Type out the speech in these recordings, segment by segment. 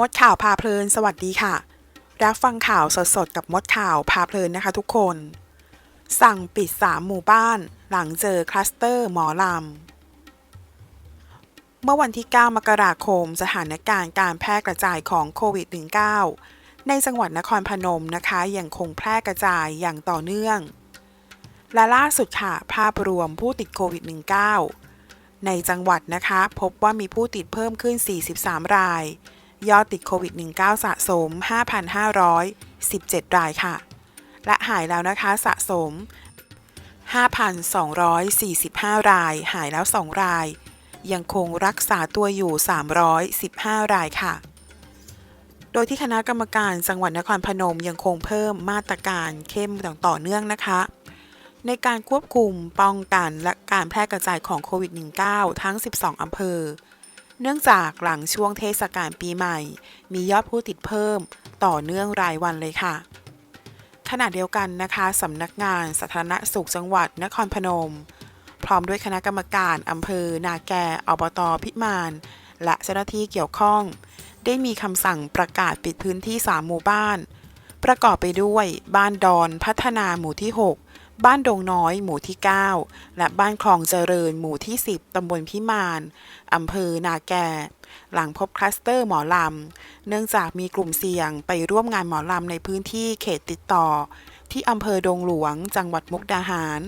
มดข่าวพาเพลิน สวัสดีค่ะ รับฟังข่าวสดๆ กับมดข่าวพาเพลินนะคะทุกคน สั่งปิด3หมู่บ้าน หลังเจอคลัสเตอร์หมอลำ เมื่อวันที่ 9 มกราคม สถานการณ์การแพร่กระจายของโควิด -19 ในจังหวัดนครพนมนะคะยังคงแพร่กระจายอย่างต่อเนื่อง และล่าสุดค่ะ ภาพรวมผู้ติดโควิด -19 ในจังหวัดนะคะ พบว่ามีผู้ติดเพิ่มขึ้น 43 ราย ยอดติดโควิด -19 สะสม 5,517 รายค่ะ และหายแล้วนะคะสะสม 5,245 ราย หายแล้ว 2 ราย ยังคงรักษาตัวอยู่ 315 รายค่ะ โดยที่คณะกรรมการจังหวัดนครพนมยังคงเพิ่มมาตรการเข้มอย่างต่อเนื่องนะคะ ในการควบคุมป้องกันและการแพร่กระจายของโควิด -19 ทั้ง 12 อำเภอ เนื่องจากหลังช่วงเทศกาลปีใหม่ มียอดผู้ติดเพิ่มต่อเนื่องรายวันเลยค่ะ ขณะเดียวกันนะคะสำนักงานสาธารณสุขจังหวัดนครพนม พร้อมด้วยคณะกรรมการอำเภอ นาแกอบตพิมาน และเจ้าหน้าที่เกี่ยวข้อง ได้มีคำสั่งประกาศปิดพื้นที่ 3 หมู่บ้าน ประกอบไปด้วยบ้านดอนพัฒนาหมู่ที่ 6 บ้านดงน้อยหมู่ที่ 9 และบ้านคลองเจริญหมู่ที่ 10 ตำบลพิมานอำเภอนาแก่ หลังพบคลัสเตอร์หมอลำ เนื่องจากมีกลุ่มเสี่ยงไปร่วมงานหมอลำในพื้นที่เขตติดต่อ ที่อำเภอดงหลวงจังหวัดมุกดาหาร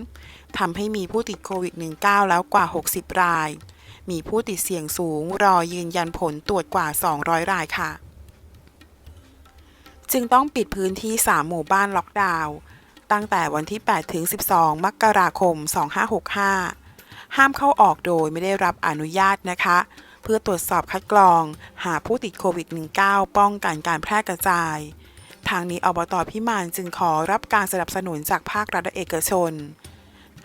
ทำให้มีผู้ติดโควิด -19 แล้วกว่า 60 ราย มีผู้ติดเสี่ยงสูงรอยืนยันผลตรวจกว่า 200 รายค่ะ จึงต้องปิดพื้นที่ 3 หมู่บ้านล็อกดาวน์ ตั้งแต่วันที่ 8 ถึง 12 มกราคม 2565 ห้ามเข้าออกโดยไม่ได้รับอนุญาตนะคะ เพื่อตรวจสอบคัดกรอง หาผู้ติดโควิด -19 ป้องกันการแพร่กระจาย ทางนี้อบตพิมานจึงขอรับการสนับสนุนจากภาครัฐและเอกชน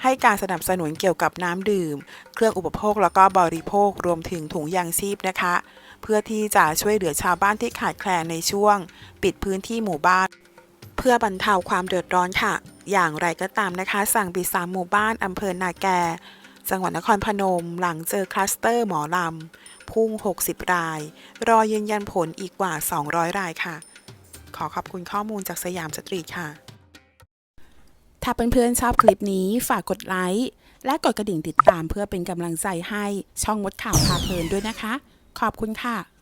ให้การสนับสนุนเกี่ยวกับน้ำดื่ม เครื่องอุปโภคแล้วก็บริโภครวมถึงถุงยางชีพนะคะ เพื่อที่จะช่วยเหลือชาวบ้านที่ขาดแคลนในช่วง ปิดพื้นที่หมู่บ้าน พื่อบรรเทาความเดือดร้อนค่ะ อย่างไรก็ตามนะคะ สั่งปิดสามหมู่บ้านอำเภอนาแก จังหวัดนครพนม หลังเจอคลัสเตอร์หมอลำ พุ่ง 60 ราย รอยืนยันผลอีกกว่า 200 รายค่ะ ขอขอบคุณข้อมูลจากสยามสตรีทค่ะ ถ้าเพื่อนๆชอบคลิปนี้ฝากกดไลค์และกดกระดิ่งติดตามเพื่อเป็นกำลังใจให้ช่องมดข่าวพาเพลินด้วยนะคะ ขอบคุณค่ะ